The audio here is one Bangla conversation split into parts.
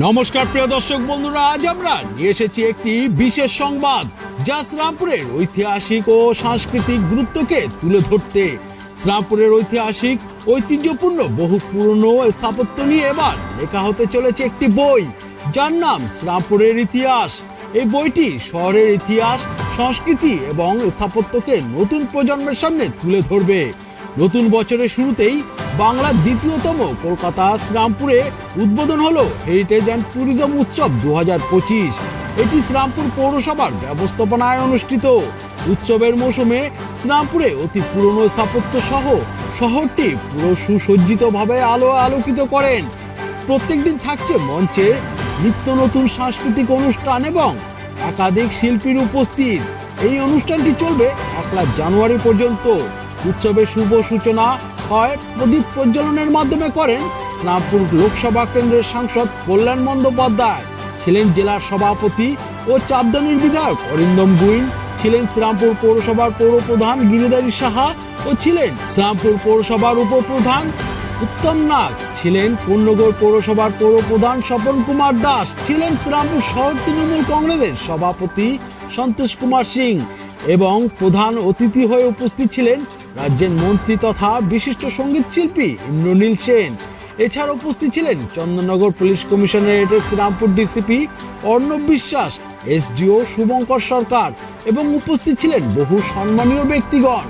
নমস্কার, প্রিয় দর্শক বন্ধুরা, আজ আমরা নিয়ে এসেছি একটি বিশেষ সংবাদ যা শ্রীরামপুরের ঐতিহাসিক ও সাংস্কৃতিক গুরুত্বকে তুলে ধরতে। শ্রীরামপুরের ঐতিহাসিক, ঐতিহ্যপূর্ণ, বহু পুরনো স্থাপত্য নিয়ে এবার লেখা হতে চলেছে একটি বই, যার নাম শ্রীরামপুরের ইতিহাস। এই বইটি শহরের ইতিহাস, সংস্কৃতি এবং স্থাপত্যকে নতুন প্রজন্মের সামনে তুলে ধরবে। নতুন বছরের শুরুতেই বাংলার দ্বিতীয়তম কলকাতা শ্রামপুরে উদ্বোধন হলো হেরিটেজ অ্যান্ড ট্যুরিজম উৎসব দু হাজার পঁচিশ। এটি শ্রীরামপুর পৌরসভার ব্যবস্থাপনায় অনুষ্ঠিত। উৎসবের মৌসুমে শ্রীরামপুরে অতি পুরনো স্থাপত্য সহ শহরটি পুরো সুসজ্জিতভাবে আলো আলোকিত করেন। প্রত্যেকদিন থাকছে মঞ্চে নিত্য নতুন সাংস্কৃতিক অনুষ্ঠান এবং একাধিক শিল্পীর উপস্থিত। এই অনুষ্ঠানটি চলবে একলা জানুয়ারি পর্যন্ত। উৎসবের শুভ সূচনা হয়। প্রদীপ প্রজ্বলনের মাধ্যমে করেন শ্রীরামপুর লোকসভা কেন্দ্রের সাংসদ কল্যাণ বন্দ্যোপাধ্যায়। ছিলেন জেলার সভাপতি ও চাপদানির বিধায়ক অরিন্দম গুইন। ছিলেন শ্রীরামপুর পৌরসভার পৌরপ্রধান গিরিধারী সাহা ও ছিলেন শ্রীরামপুর পৌরসভার উপপ্রধান উত্তম নাগ। ছিলেন পূর্ণগড় পৌরসভার পৌরপ্রধান স্বপন কুমার দাস। ছিলেন শ্রীরামপুর শহর তৃণমূল কংগ্রেসের সভাপতি সন্তোষ কুমার সিং। এবং প্রধান অতিথি হয়ে উপস্থিত ছিলেন রাজ্যের মন্ত্রী তথা বিশিষ্ট সংগীত শিল্পী ইন্দ্রনীল সেন। এছাড়া উপস্থিত ছিলেন চন্দননগর পুলিশ কমিশনারেটের শ্রীরামপুর ডিসিপি অর্ণব বিশ্বাস এসডিও শুভঙ্কর সরকার এবং উপস্থিত ছিলেন বহু সম্মানীয় ব্যক্তিগণ।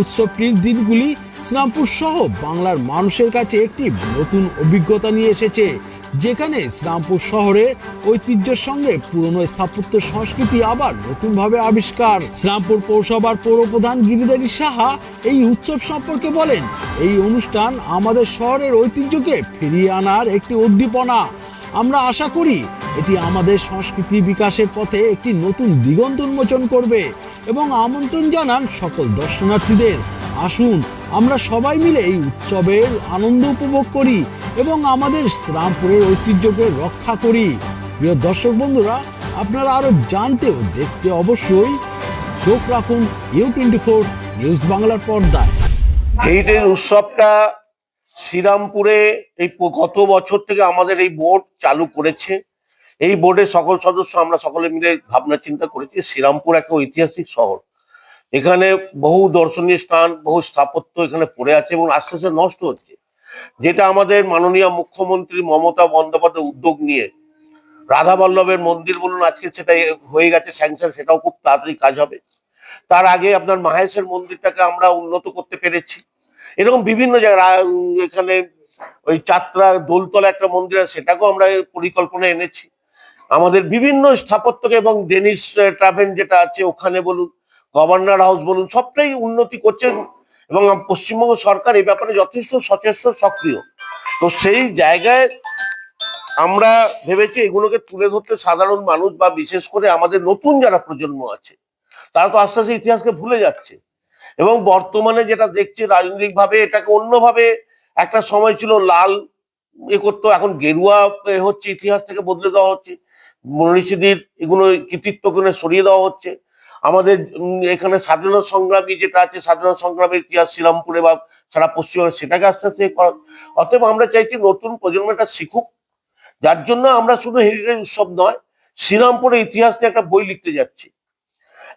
উৎসবটির দিনগুলি শ্রীরামপুর সহ বাংলার মানুষের কাছে একটি নতুন অভিজ্ঞতা নিয়ে এসেছে, যেখানে শ্রীরামপুর শহরের ঐতিহ্যের সঙ্গে পুরনো স্থাপত্য সংস্কৃতি আবার নতুনভাবে আবিষ্কার। শ্রীরামপুর পৌরসভার পৌরপ্রধান গিরিধারী সাহা এই উৎসব সম্পর্কে বলেন, এই অনুষ্ঠান আমাদের শহরের ঐতিহ্যকে ফিরিয়ে আনার একটি উদ্দীপনা। আমরা আশা করি এটি আমাদের সংস্কৃতি বিকাশের পথে একটি নতুন দিগন্ত উন্মোচন করবে এবং আমন্ত্রণ জানান সকল দর্শনার্থীদের। আসুন আমরা সবাই মিলে এই উৎসবের আনন্দ উপভোগ করি এবং আমাদের শ্রীরামপুরের ঐতিহ্যকে রক্ষা করি। প্রিয় দর্শক বন্ধুরা, আপনারা আরও জানতে ও দেখতে অবশ্যই চোখ রাখুন ইউ টোয়েন্টি ফোর নিউজ বাংলার পর্দায়। হেরিটেজ উৎসবটা শ্রীরামপুরে এই গত বছর থেকে আমাদের এই বোর্ড চালু করেছে। এই বোর্ডের সকল সদস্য, আমরা সকলে মিলে ভাবনা চিন্তা করেছি শ্রীরামপুর একটা ঐতিহাসিক শহর। এখানে বহু দর্শনীয় স্থান, বহু স্থাপত্য এখানে পড়ে আছে এবং আস্তে আস্তে নষ্ট হচ্ছে। যেটা আমাদের মাননীয় মুখ্যমন্ত্রী মমতা বন্দ্যোপাধ্যায় উদ্যোগ নিয়ে, রাধা বল্লভের মন্দির বলুন, আজকে সেটা হয়ে গেছে, স্যাংশন, সেটাও খুব তাড়াতাড়ি কাজ হবে। তার আগে আপনার মাহেশের মন্দিরটাকে আমরা উন্নত করতে পেরেছি। এরকম বিভিন্ন জায়গায় এখানে ওই চাত্রা, দোলতলা একটা মন্দির আছে, সেটাকেও আমরা পরিকল্পনা এনেছি। আমাদের বিভিন্ন স্থাপত্যকে এবং ডেনিস ট্রাভেন যেটা আছে, ওখানে বলুন গভর্নর হাউস বলুন, সবটাই উন্নতি করছেন এবং পশ্চিমবঙ্গ সরকার এই ব্যাপারে যথেষ্ট সচেষ্ট, সক্রিয়। তো সেই জায়গায় আমরা ভেবেছি এগুলোকে তুলে ধরতে সাধারণ মানুষ বা বিশেষ করে আমাদের নতুন যারা প্রজন্ম আছে, তারা তো আস্তে আস্তে ইতিহাসকে ভুলে যাচ্ছে। এবং বর্তমানে যেটা দেখছি রাজনৈতিকভাবে এটাকে অন্যভাবে একটা সময় ছিল লাল এ করতো, এখন গেরুয়া হচ্ছে, ইতিহাস থেকে বদলে দেওয়া হচ্ছে। মনীষীদের এগুলো কৃতিত্বগুলো সরিয়ে দেওয়া হচ্ছে। আমাদের এখানে স্বাধীনতা সংগ্রামী যেটা আছে, স্বাধীনতা সংগ্রামের ইতিহাস শ্রীরামপুরে বা সারা পশ্চিমবঙ্গে সেটাকে আস্তে আস্তে অতএব আমরা চাইছি নতুন প্রজন্মটা শিখুক। যার জন্য আমরা শুধু হেরিটেজ উৎসব নয়, শ্রীরামপুরের ইতিহাস নিয়ে একটা বই লিখতে যাচ্ছি।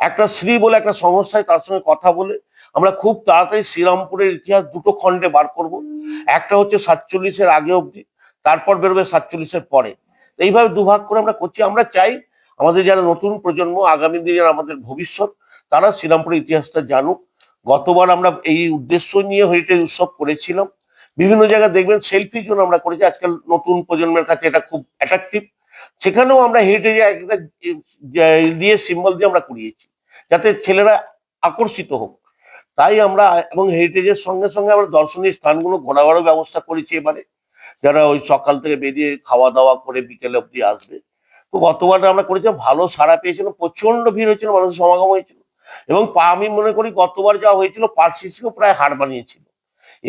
একটা শ্রী বলে একটা সংস্থায় তার সঙ্গে কথা বলে আমরা খুব তাড়াতাড়ি শ্রীরামপুরের ইতিহাস দুটো খণ্ডে বার করব। একটা হচ্ছে সাতচল্লিশের আগে অবধি, তারপর বেরোবে সাতচল্লিশের পরে। এইভাবে দুভাগ করে আমরা করছি। আমরা চাই আমাদের যারা নতুন প্রজন্ম, আগামী দিনের আমাদের ভবিষ্যৎ, তারা শ্রীরামপুরের ইতিহাসটা জানুক। গতবার আমরা এই উদ্দেশ্য নিয়ে হেরিটেজ উৎসব করেছিলাম। বিভিন্ন জায়গায় দেখবেন সেলফির জন্য আমরা করেছি। আজকাল নতুন প্রজন্মের কাছে এটা খুব অ্যাট্রাকটিভ সেখানেও আমরা হেরিটেজ একটা দিয়ে সিম্বল দিয়ে আমরা করিয়েছি, যাতে ছেলেরা আকর্ষিত হোক। তাই আমরা, এবং হেরিটেজের সঙ্গে সঙ্গে আমরা দর্শনীয় স্থানগুলো ঘোরাবারও ব্যবস্থা করেছি এবারে। যারা ওই সকাল থেকে বেরিয়ে খাওয়া দাওয়া করে বিকেলে অব্দি আসবে তো গতবার আমরা করেছিলাম ভালো সাড়া পেয়েছিলাম প্রচণ্ড ভিড় হয়েছিল, মানুষের সমাগম হয়েছিল। এবং পা আমি মনে করি গতবার যা হয়েছিল পার্সিসিও প্রায় হার বানিয়েছিল।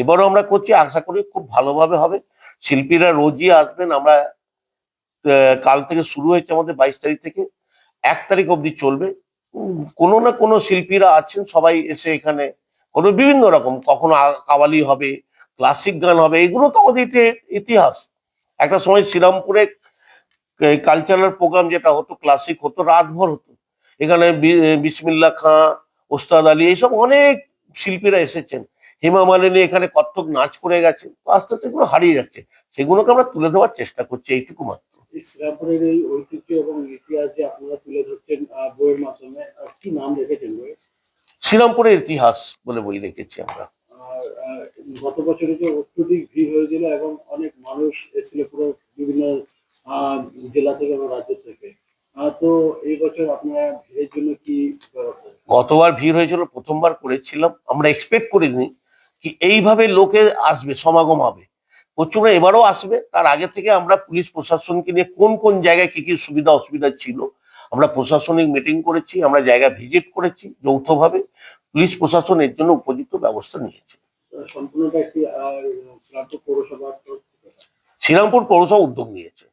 এবারও আমরা করছি, আশা করি খুব ভালোভাবে হবে। শিল্পীরা রোজই আসবেন, আমরা কাল থেকে শুরু হয়েছে আমাদের বাইশ তারিখ থেকে, এক তারিখ অবধি চলবে। কোনো না কোনো শিল্পীরা আছেন, সবাই এসে এখানে কোনো বিভিন্ন রকম, কখনো কাওয়ালি হবে, ক্লাসিক গান হবে, এগুলো তো আমাদের ইতিহাস। একটা সময় শ্রীরামপুরে কালচারাল প্রোগ্রাম যেটা হতো ক্লাসিক হতো রাতভর হতো। এখানে বিসমিল্লা খাঁ ওস্তাদ আলী এইসব অনেক শিল্পীরা এসেছেন। হেমা মালিনী এখানে কত্থক নাচ করে গেছে তো আস্তে আস্তে এগুলো হারিয়ে যাচ্ছে। সেগুলোকে আমরা তুলে দেওয়ার চেষ্টা করছি এইটুকু মাত্র। শ্রীরামপুরের এই ঐতিহ্য এবং ইতিহাস যে আপনারা তুলে ধরছেন বইয়ের মাধ্যমে কি নাম রেখেছেন শ্রীরামপুরের ইতিহাস বলে বই রেখেছি আমরা। গত বছরে যে অত্যধিক ভিড় হয়েছিল এবং অনেক মানুষ এসেছিল পুরো বিভিন্ন জেলা থেকে এবং রাজ্য থেকে। তো এই বছর আপনারা ভিড়ের জন্য কি গতবার ভিড় হয়েছিল প্রথমবার করেছিলাম। আমরা এক্সপেক্ট করিনি কি এইভাবে লোকে আসবে সমাগম হবে। প্রচুর এবারও আসবে। তার আগে থেকে আমরা পুলিশ প্রশাসনকে নিয়ে কোন কোন জায়গায় কি কি সুবিধা অসুবিধা ছিল আমরা প্রশাসনিক মিটিং করেছি আমরা জায়গা ভিজিট করেছি যৌথভাবে। পুলিশ প্রশাসন এর জন্য উপযুক্ত ব্যবস্থা নিয়েছে। শ্রীরামপুর পৌরসভা উদ্যোগ নিয়েছে।